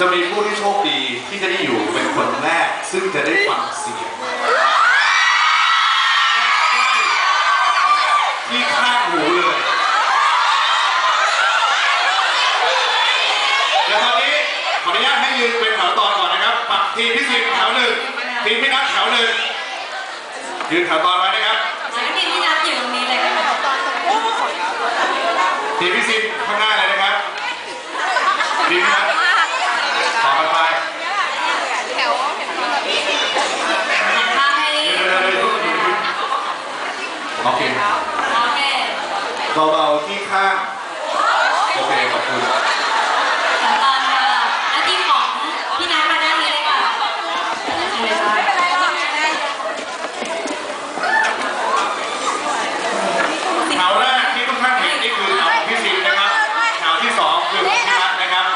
จะมีผู้ที่โชคดีที่จะได้อยู่เป็นคนแรก ซึ่งจะได้ฟังเสียงที่ข้างหูเลยเดี๋ยวตอนนี้ขออนุญาตให้ยืนเป็นแถวตอนก่อนนะครับปักทีมพี่สิงห์แถวหนึ่งทีมพี่นัทแถวหนึ่งยืนแถวตอนไว้นะครับแล้วทีมที่นัดอยู่ตรงนี้เลยค่ะทีมพี่สิงห์ข้างหน้าเลยนะครับทีมพี่นัทต่อกันไป หันข้างให้ เดี๋ยวเดี๋ยวเดี๋ยวโอเค โอเค เบาๆที่ข้าง โอเค ขอบคุณสันตอนค่ะแล้วทีมของพี่นัทมาด้านนี้เลยค่ะไม่ใช่แถวแรกที่ทุกท่านเห็นนี่คือแถวของพี่สิงห์นะครับแถวที่สองคือของพี่นัทนะครับ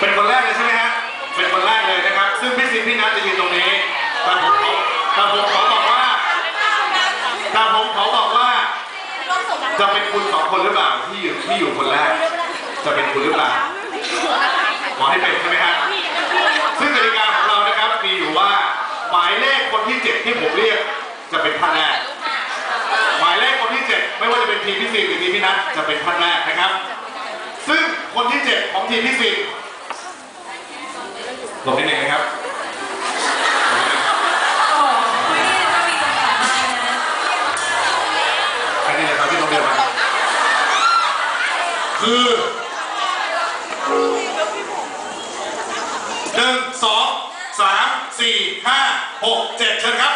เป็นคนแรกเลยใช่ไหมฮะ เป็นคนแรกเลยนะครับ ซึ่งพี่สิงห์พี่นัทจะยืนตรงนี้แต่ผมเขาแต่ผมเขาบอกว่าแต่ผมเขาบอกว่า จะเป็นคุณสองคนหรือเปล่าที่อยู่ที่อยู่คนแรก จะเป็นคุณหรือเปล่าขอให้เป็นใช่ไหมฮะซึ่งกติกาของเรานะครับมีอยู่ว่าหมายเลขคนที่เจ็ดที่ผมเรียกจะเป็นท่านแรกหมายเลขคนที่เจ็ดไม่ว่าจะเป็นทีมพี่สิงห์หรือทีมพี่นัทจะเป็นท่านแรกนะครับ ซึ่งคนที่เจ็ดของทีมพี่สิงห์ลบนิดนึงนะครับ หนึ่งสองสามสี่ห้าหกเจ็ดเชิญครับ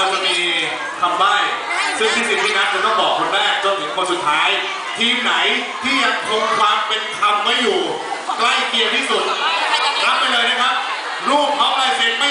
เราจะมีคำใบ้ซึ่งพี่สิทธิ์พี่นัทจะต้องบอกคนแรกจนถึงคนสุดท้าย ทีมไหนที่ยังคงความเป็นคำไว้อยู่ ใกล้เคียงที่สุดรับไปเลยนะครับ รูปพร้อมลายเซ็นไม่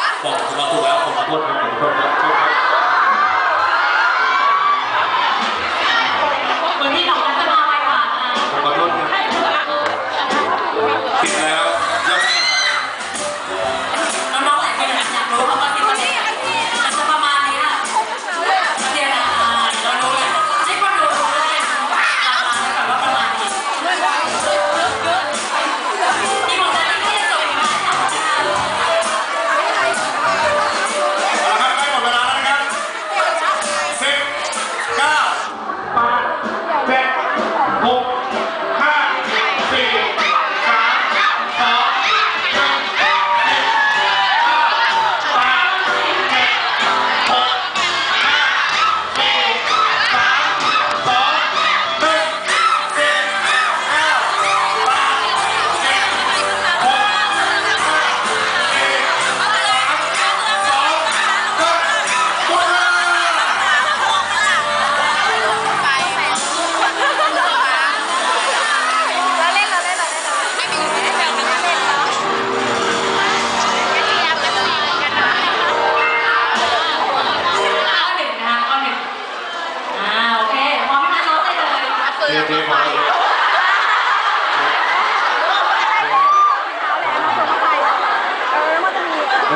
เรียบร้ม่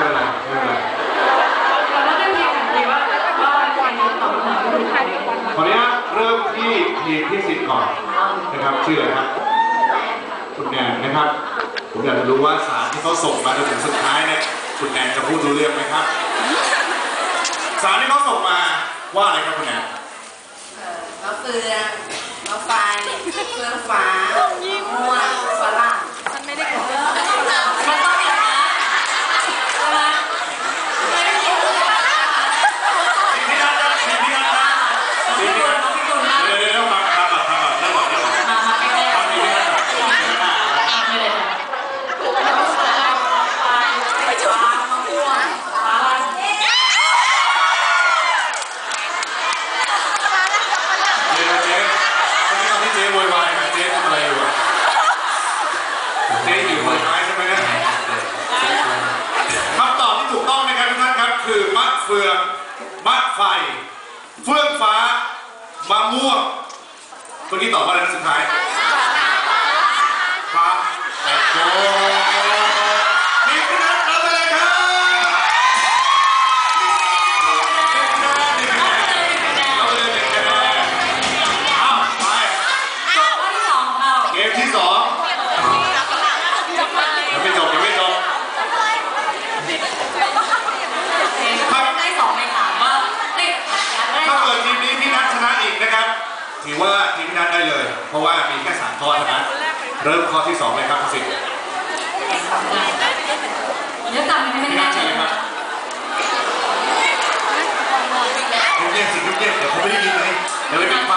เรไม่ขออนุญาเริ่มที่ทีมที่สิบก่อนนะครับชื่ออะไรครับคุณแนนนะครับ ผมอยากจะรู้ว่าสารที่เขาส่งมาจนถึงสุดท้ายเนี่ยคุณแนนจะพูดรู้เรื่องไหมครับ สารที่เขาส่งมาว่าอะไรครับคุณแนน มะเฟือง เฟืองฟ้ามะม่วงฝรั่ง แล้วก็เดี๋ยวนะใช่ไหมไม่ได้ยินเลย ทีมพี่นัทครับทีมพี่นัทครับทีมพี่นัทเดี๋ยวเดี๋ยวเดี๋ยวมาทำแบบทำแบบนั่งก่อนนั่งก่อน มามาใกล้ๆ ทำทีมพี่นัทแบบ ไม่เลยค่ะ เจ๊เจ๊ตอนนี้ตอนที่เจ๊โวยวายนะเจ๊ทำอะไรอยู่อะเจ๊อยู่โวยวายใช่ไหมเนี่ยคำตอบที่ถูกต้องนะครับทุกท่านครับ คือมะเฟืองมะไฟ เฟื่องฟ้า มะม่วงเมื่อกี้ตอบว่าอะไรนะสุดท้าย ถือว่าทีมพี่นัทได้เลย เพราะว่ามีแค่สามข้อเท่านั้นเริ่มข้อที่สองเลยครับคุณสิทธิ์เดี๋ยวจำไม่พี่ได้นัทเชิญเลยครับเงียบๆสิเงียบๆเดี๋ยวเขาไม่ได้ยินเลยเดี๋ยวไปปิดไฟ